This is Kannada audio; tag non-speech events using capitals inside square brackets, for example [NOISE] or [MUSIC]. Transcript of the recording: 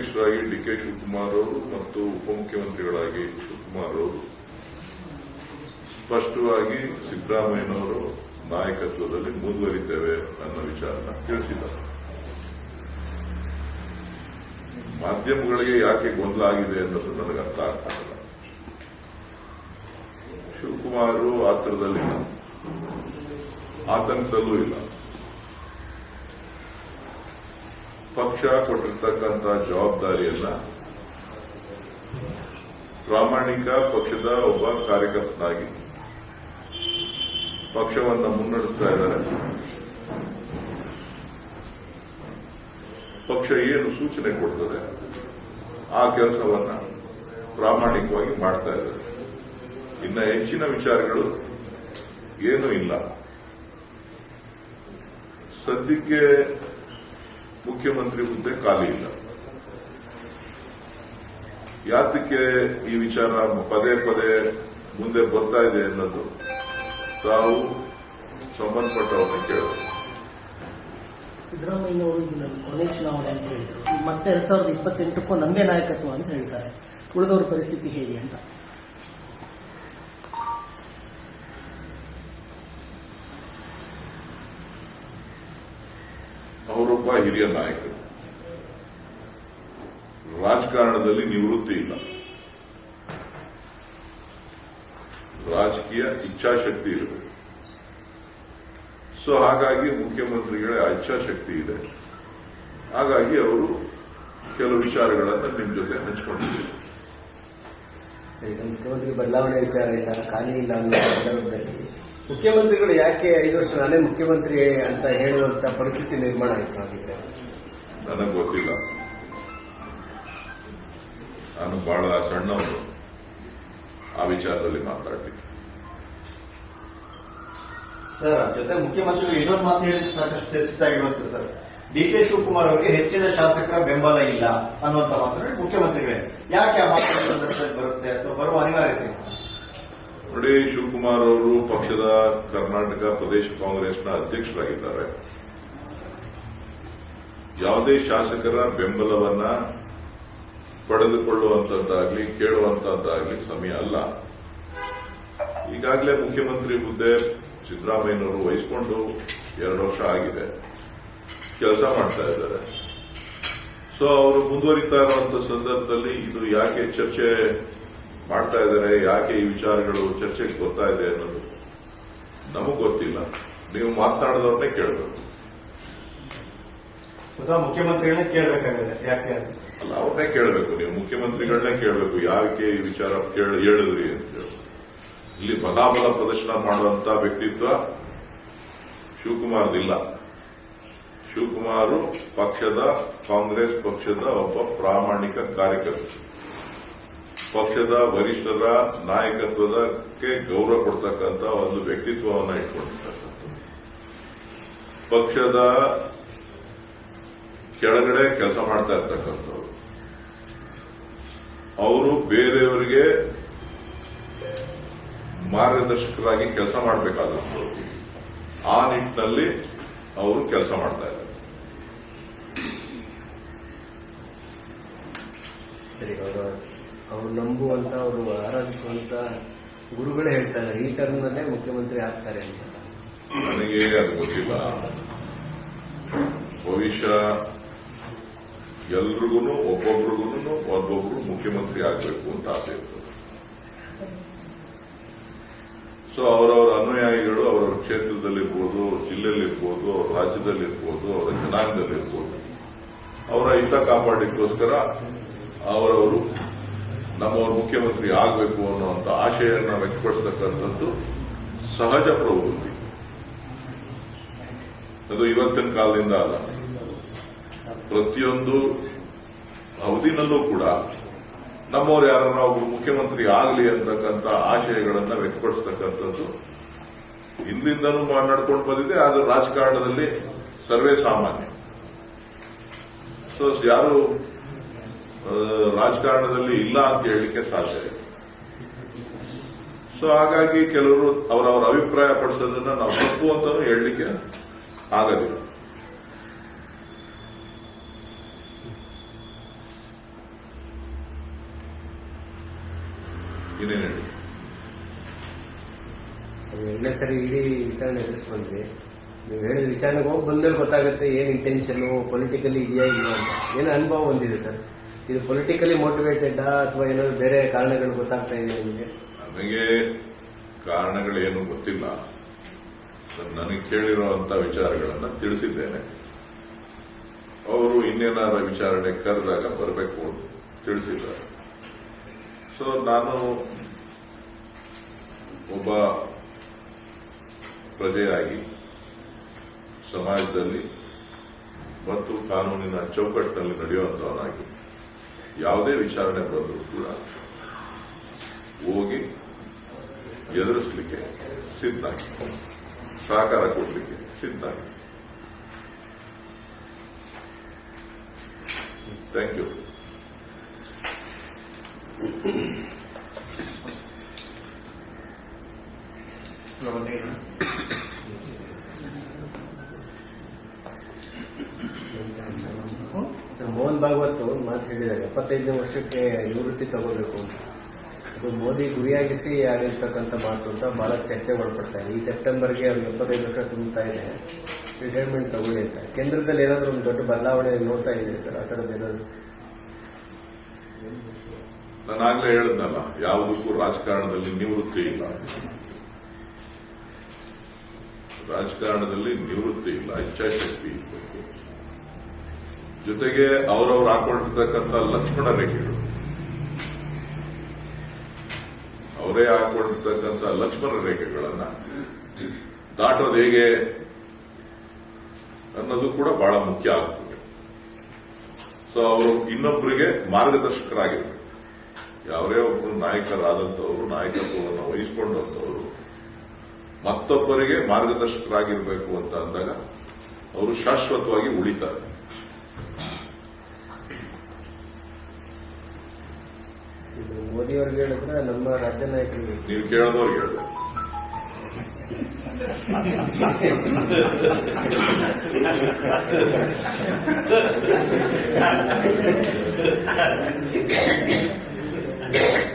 ಅಧ್ಯಕ್ಷರಾಗಿ ಡಿ ಕೆ ಶಿವಕುಮಾರ್ ಅವರು ಮತ್ತು ಉಪಮುಖ್ಯಮಂತ್ರಿಗಳಾಗಿ ಶಿವಕುಮಾರ್ ಅವರು. ಸ್ಪಷ್ಟವಾಗಿ ಸಿದ್ದರಾಮಯ್ಯನವರು ನಾಯಕತ್ವದಲ್ಲಿ ಮುಂದುವರಿತೇವೆ ಅನ್ನೋ ವಿಚಾರನ ತಿಳಿಸಿದ್ದಾರೆ. ಮಾಧ್ಯಮಗಳಿಗೆ ಯಾಕೆ ಗೊಂದಲ ಆಗಿದೆ ಅನ್ನೋದು ನನಗೆ ಅರ್ಥ ಆಗ್ತಾ ಇಲ್ಲ. ಶಿವಕುಮಾರ್ ಆತರದಲ್ಲಿ ಆತಂಕದಲ್ಲೂ ಇಲ್ಲ. ಪಕ್ಷ ಕೊಟ್ಟಿರ್ತಕ್ಕಂಥ ಜವಾಬ್ದಾರಿಯನ್ನ ಪ್ರಾಮಾಣಿಕ ಪಕ್ಷದ ಒಬ್ಬ ಕಾರ್ಯಕರ್ತನಾಗಿ ಪಕ್ಷವನ್ನ ಮುನ್ನಡೆಸ್ತಾ ಇದ್ದಾರೆ. ಪಕ್ಷ ಏನು ಸೂಚನೆ ಕೊಡ್ತದೆ, ಆ ಕೆಲಸವನ್ನ ಪ್ರಾಮಾಣಿಕವಾಗಿ ಮಾಡ್ತಾ ಇದ್ದಾರೆ. ಇನ್ನ ಹೆಚ್ಚಿನ ವಿಚಾರಗಳು ಏನೂ ಇಲ್ಲ. ಸದ್ಯಕ್ಕೆ ಮುಖ್ಯಮಂತ್ರಿ ಹುದ್ದೆ ಖಾಲಿ ಇಲ್ಲ. ಯಾತಕ್ಕೆ ಈ ವಿಚಾರ ಪದೇ ಪದೇ ಮುಂದೆ ಬರ್ತಾ ಇದೆ ಅನ್ನೋದು ತಾವು ಸಂಬಂಧಪಟ್ಟವರನ್ನು ಕೇಳಬೇಕು ಸಿದ್ದರಾಮಯ್ಯನವರು ಅವರು ನನ್ನ ಕೊನೆ ಚುನಾವಣೆ ಅಂತ ಹೇಳಿದರು. ಮತ್ತೆ ಎರಡ್ ಸಾವಿರದ ಇಪ್ಪತ್ತೆಂಟಕ್ಕೂ ನಂದೇ ನಾಯಕತ್ವ ಅಂತ ಹೇಳ್ತಾರೆ. ಉಳಿದವ್ರ ಪರಿಸ್ಥಿತಿ ಹೇಗೆ ಅಂತ. ಅವರೊಬ್ಬ ಹಿರಿಯ ನಾಯಕರು. ರಾಜಕಾರಣದಲ್ಲಿ ನಿವೃತ್ತಿ ಇಲ್ಲ. ರಾಜಕೀಯ ಇಚ್ಛಾಶಕ್ತಿ ಇರಬೇಕು. ಸೊ ಹಾಗಾಗಿ ಮುಖ್ಯಮಂತ್ರಿಗಳ ಇಚ್ಛಾಶಕ್ತಿ ಇದೆ. ಹಾಗಾಗಿ ಅವರು ಕೆಲವು ವಿಚಾರಗಳನ್ನು ನಿಮ್ಮ ಜೊತೆ ಹಂಚಿಕೊಂಡಿದ್ದಾರೆ ಮುಖ್ಯಮಂತ್ರಿ ಬದಲಾವಣೆ ವಿಚಾರ ಇಲ್ಲ, ಖಾಲಿ ಇಲ್ಲ ಸಂದರ್ಭದಲ್ಲಿ ಮುಖ್ಯಮಂತ್ರಿಗಳು ಯಾಕೆ ಐದು ವರ್ಷ ನಾನೇ ಮುಖ್ಯಮಂತ್ರಿ ಅಂತ ಹೇಳುವಂತ ಪರಿಸ್ಥಿತಿ ನಿರ್ಮಾಣ ಆಯ್ತು ಹಾಗಿದ್ರೆ? ನನಗೆ ಗೊತ್ತಿಲ್ಲ. ನಾನು ಬಹಳ ಸಣ್ಣವರು ಆ ವಿಚಾರದಲ್ಲಿ ಮಾತಾಡ್ತೀನಿ. ಸರ್ ಜೊತೆ ಮುಖ್ಯಮಂತ್ರಿಗಳು ಇನ್ನೊಂದು ಮಾತು ಹೇಳಿ ಸಾಕಷ್ಟು ಚರ್ಚಿತಾಗಿರುವಂತೆ ಸರ್. ಡಿ ಕೆ ಶಿವಕುಮಾರ್ ಅವರಿಗೆ ಹೆಚ್ಚಿನ ಶಾಸಕರ ಬೆಂಬಲ ಇಲ್ಲ ಅನ್ನುವಂತ ಮಾತನ್ನು ಮುಖ್ಯಮಂತ್ರಿಗಳೇ. ಯಾಕೆ ಆ ಮಾತು ಬರುತ್ತೆ ಅಥವಾ ಬರುವ ಅನಿವಾರ್ಯತೆ ಸರ್? ನೋಡಿ ಶಿವಕುಮಾರ್ ಅವರು ಪಕ್ಷದ ಕರ್ನಾಟಕ ಪ್ರದೇಶ ಕಾಂಗ್ರೆಸ್ನ ಅಧ್ಯಕ್ಷರಾಗಿದ್ದಾರೆ. ಯಾವುದೇ ಶಾಸಕರ ಬೆಂಬಲವನ್ನ ಪಡೆದುಕೊಳ್ಳುವಂತದ್ದಾಗ್ಲಿ, ಕೇಳುವಂತದ್ದಾಗ್ಲಿ ಸಮಯ ಅಲ್ಲ. ಈಗಾಗಲೇ ಮುಖ್ಯಮಂತ್ರಿ ಹುದ್ದೆ ಸಿದ್ದರಾಮಯ್ಯನವರು ವಹಿಸಿಕೊಂಡು ಎರಡು ವರ್ಷ ಆಗಿದೆ. ಕೆಲಸ ಮಾಡ್ತಾ ಇದ್ದಾರೆ. ಸೊ ಅವರು ಮುಂದುವರಿತಾ ಇರುವಂತಹ ಸಂದರ್ಭದಲ್ಲಿ ಇದು ಯಾಕೆ ಚರ್ಚೆ ಮಾಡ್ತಾ ಇದ್ದಾರೆ ಯಾಕೆ ಈ ವಿಚಾರಗಳು ಚರ್ಚೆಗೆ ಬರ್ತಾ ಇದೆ ಅನ್ನೋದು ನಮಗ್ ಗೊತ್ತಿಲ್ಲ. ನೀವು ಮಾತನಾಡಿದವ್ರನ್ನೇ ಕೇಳಬೇಕು. ಮುಖ್ಯಮಂತ್ರಿಗಳನ್ನ ಕೇಳಬೇಕಾಗಿದೆ ಯಾಕೆ ಅಲ್ಲ ಅವ್ರನ್ನೇ ಕೇಳಬೇಕು ನೀವು ಮುಖ್ಯಮಂತ್ರಿಗಳನ್ನೇ ಕೇಳಬೇಕು ಯಾಕೆ ಈ ವಿಚಾರ ಹೇಳಿದ್ರಿ ಅಂತ ಹೇಳಿ. ಇಲ್ಲಿ ಬಲಾಬಲ ಪ್ರದರ್ಶನ ಮಾಡುವಂತ ವ್ಯಕ್ತಿತ್ವ ಶಿವಕುಮಾರ್ದಿಲ್ಲ. ಶಿವಕುಮಾರ್ ಪಕ್ಷದ ಕಾಂಗ್ರೆಸ್ ಪಕ್ಷದ ಒಬ್ಬ ಪ್ರಾಮಾಣಿಕ ಕಾರ್ಯಕರ್ತ ಪಕ್ಷದ ವರಿಷ್ಠರ ನಾಯಕತ್ವದಕ್ಕೆ ಗೌರವ ಕೊಡ್ತಕ್ಕಂಥ ಒಂದು ವ್ಯಕ್ತಿತ್ವವನ್ನು ಇಟ್ಕೊಂಡಿರ್ತಕ್ಕಂಥ ಪಕ್ಷದ ಕೆಳಗಡೆ ಕೆಲಸ ಮಾಡ್ತಾ ಇರ್ತಕ್ಕಂಥವ್ರು. ಅವರು ಬೇರೆಯವರಿಗೆ ಮಾರ್ಗದರ್ಶಕರಾಗಿ ಕೆಲಸ ಮಾಡಬೇಕಾದಂಥವ್ರು ಆ ನಿಟ್ಟಿನಲ್ಲಿ ಅವರು ಕೆಲಸ ಮಾಡ್ತಾ ಇದ್ದಾರೆ. ಸರಿ ಅವರು ನಂಬುವಂತ, ಅವರು ಆರಾಧಿಸುವಂತ ಗುರುಗಳೇ ಹೇಳ್ತಾ ಈ ಟರ್ಮ್ನಲ್ಲೇ ಮುಖ್ಯಮಂತ್ರಿ ಆಗ್ತಾರೆ ಅಂತ. ನನಗೆ ಅದು ಗೊತ್ತಿಲ್ಲ. ಭವಿಷ್ಯ ಎಲ್ರಿಗೂ ಒಬ್ಬೊಬ್ರಿಗೂ ಒಬ್ಬೊಬ್ರು ಮುಖ್ಯಮಂತ್ರಿ ಆಗಬೇಕು ಅಂತ ಆಸೆ ಇರ್ತದೆ. ಸೊ ಅವರವರ ಅನುಯಾಯಿಗಳು ಅವರವರ ಕ್ಷೇತ್ರದಲ್ಲಿರ್ಬೋದು, ಜಿಲ್ಲೆಯಲ್ಲಿರ್ಬೋದು, ಅವರ ರಾಜ್ಯದಲ್ಲಿರ್ಬೋದು, ಅವರ ಜನಾಂಗದಲ್ಲಿರ್ಬೋದು, ಅವರ ಹಿತ ಕಾಪಾಡಲಿಕ್ಕೋಸ್ಕರ ಅವರವರು ನಮ್ಮವರು ಮುಖ್ಯಮಂತ್ರಿ ಆಗಬೇಕು ಅನ್ನುವಂಥ ಆಶಯವನ್ನು ವ್ಯಕ್ತಪಡಿಸತಕ್ಕಂಥದ್ದು ಸಹಜ ಪ್ರವೃತ್ತಿ. ಅದು ಇವತ್ತಿನ ಕಾಲದಿಂದ ಅಲ್ಲ. ಪ್ರತಿಯೊಂದು ಅವಧಿನಲ್ಲೂ ಕೂಡ ನಮ್ಮವರು ಯಾರನ್ನ ಒಬ್ರು ಮುಖ್ಯಮಂತ್ರಿ ಆಗಲಿ ಅಂತಕ್ಕಂಥ ಆಶಯಗಳನ್ನ ವ್ಯಕ್ತಪಡಿಸತಕ್ಕಂಥದ್ದು ಹಿಂದಿಂದನೂ ನಡ್ಕೊಂಡು ಬಂದಿದೆ ಅದು ರಾಜಕಾರಣದಲ್ಲಿ ಸರ್ವೇ ಸಾಮಾನ್ಯ. ಸೊ ಯಾರು ರಾಜಕಾರಣದಲ್ಲಿ ಇಲ್ಲ ಅಂತ ಹೇಳಲಿಕ್ಕೆ ಸಾಧ್ಯ ಇದೆ ಸೊ ಹಾಗಾಗಿ ಕೆಲವರು ಅವರವರ ಅಭಿಪ್ರಾಯ ಪಡಿಸೋದನ್ನ ನಾವು ತಪ್ಪು ಅಂತ ಹೇಳಲಿಕ್ಕೆ ಆಗೋದಿಲ್ಲ. ಇನ್ನೇನು ಎರಡನೇ ಸರಿ ಇಡೀ ವಿಚಾರಣೆ ಎದುರಿಸ್ಕೊಂಡ್ರಿ. ನೀವು ಹೇಳಿದ ವಿಚಾರಣೆಗೆ ಹೋಗಿ ಬಂದಲ್ಲಿ ಗೊತ್ತಾಗುತ್ತೆ ಏನು ಇಂಟೆನ್ಷನ್ ಪೊಲಿಟಿಕಲಿ ಇದೆಯಾ ಇಲ್ಲ ಅಂತ. ಏನು ಅನುಭವ ಹೊಂದಿದೆ ಸರ್? ಇದು ಪೊಲಿಟಿಕಲಿ ಮೋಟಿವೇಟೆಡ್ ಅಥವಾ ಏನಾದ್ರು ಬೇರೆ ಕಾರಣಗಳು ಗೊತ್ತಾಗ್ತಾ ಇದೆ ನಿಮಗೆ? ನನಗೆ ಕಾರಣಗಳೇನು ಗೊತ್ತಿಲ್ಲ. ನನಗೆ ಕೇಳಿರುವಂತಹ ವಿಚಾರಗಳನ್ನು ತಿಳಿಸಿದ್ದೇನೆ. ಅವರು ಇನ್ನೇನಾದ್ರ ವಿಚಾರಣೆ ಕರೆದಾಗ ಬರಬೇಕು ಅಂತ ತಿಳಿಸಿದ್ದಾರೆ. ಸೊ ನಾನು ಒಬ್ಬ ಪ್ರಜೆಯಾಗಿ ಸಮಾಜದಲ್ಲಿ ಮತ್ತು ಕಾನೂನಿನ ಚೌಕಟ್ಟಿನಲ್ಲಿ ನಡೆಯುವಂತವನಾಗಿ ಯಾವುದೇ ವಿಚಾರಣೆ ಬಂದರೂ ಕೂಡ ಹೋಗಿ ಎದುರಿಸಲಿಕ್ಕೆ ಸಿದ್ಧ. ಸಹಕಾರ ಕೊಡಲಿಕ್ಕೆ ಸಿದ್ಧ. ಥ್ಯಾಂಕ್ ಯು ಮೋಹನ್ ಭಾಗವತ್ ಒಂದು ಮಾತು ಹೇಳಿದ್ದಾರೆ. ಎಪ್ಪತ್ತೈದನೇ ವರ್ಷಕ್ಕೆ ನಿವೃತ್ತಿ ತಗೋಬೇಕು ಅಂತ. ಅದು ಮೋದಿ ಗುರಿಯಾಗಿಸಿ ಆಗಿರ್ತಕ್ಕಂಥ ಮಾತು ಅಂತ ಬಹಳ ಚರ್ಚೆ ಒಳಪಡ್ತಾ ಇದೆ. ಈ ಸೆಪ್ಟೆಂಬರ್ಗೆ ಅವ್ರಿಗೆ ಎಪ್ಪತ್ತೈದು ವರ್ಷ ತುಂಬುತ್ತಾ ಇದೆ. ರಿಟೈರ್ಮೆಂಟ್ ತಗೊಳ್ಳಿ ಅಂತ. ಕೇಂದ್ರದಲ್ಲಿ ಏನಾದರೂ ಒಂದು ದೊಡ್ಡ ಬದಲಾವಣೆ ನೋಡ್ತಾ ಇದ್ದೀರಿ ಸರ್? ಆ ಥರದ್ದು ಏನಾದರೂ? ನಾನಾಗಲೇ ಹೇಳಿದ್ನಲ್ಲ ಯಾವುದಕ್ಕೂ ರಾಜಕಾರಣದಲ್ಲಿ ನಿವೃತ್ತಿ ಇಲ್ಲ. ರಾಜಕಾರಣದಲ್ಲಿ ನಿವೃತ್ತಿ ಇಲ್ಲ, ಇಚ್ಛಾಶಕ್ತಿ ಇರಬೇಕು. ಜೊತೆಗೆ ಅವರವ್ರು ಹಾಕೊಂಡಿರ್ತಕ್ಕಂಥ ಲಕ್ಷ್ಮಣ ರೇಖೆಗಳು. ಅವರೇ ಹಾಕೊಂಡಿರ್ತಕ್ಕಂಥ ಲಕ್ಷ್ಮಣ ರೇಖೆಗಳನ್ನ ದಾಟೋದು ಹೇಗೆ ಅನ್ನೋದು ಕೂಡ ಬಹಳ ಮುಖ್ಯ ಆಗ್ತದೆ. ಸೊ ಅವರು ಇನ್ನೊಬ್ಬರಿಗೆ ಮಾರ್ಗದರ್ಶಕರಾಗಿರ್ಬೇಕು. ಯಾವೇ ಒಬ್ಬರು ನಾಯಕರಾದಂಥವ್ರು, ನಾಯಕತ್ವವನ್ನು ವಹಿಸಿಕೊಂಡಂಥವ್ರು, ಮತ್ತೊಬ್ಬರಿಗೆ ಮಾರ್ಗದರ್ಶಕರಾಗಿರ್ಬೇಕು ಅಂತ ಅಂದಾಗ, ಅವರು ಶಾಶ್ವತವಾಗಿ ಉಳಿತಾರೆ ಇದು ಮೋದಿ ಅವ್ರಿಗೆ ಹೇಳಿದ್ರೆ ನಮ್ಮ ರಾಜ್ಯ ನಾಯಕರಿಗೆ ನೀವು ಕೇಳೋದವ್ರಿಗೆ ಹೇಳಿದೆ [LAUGHS]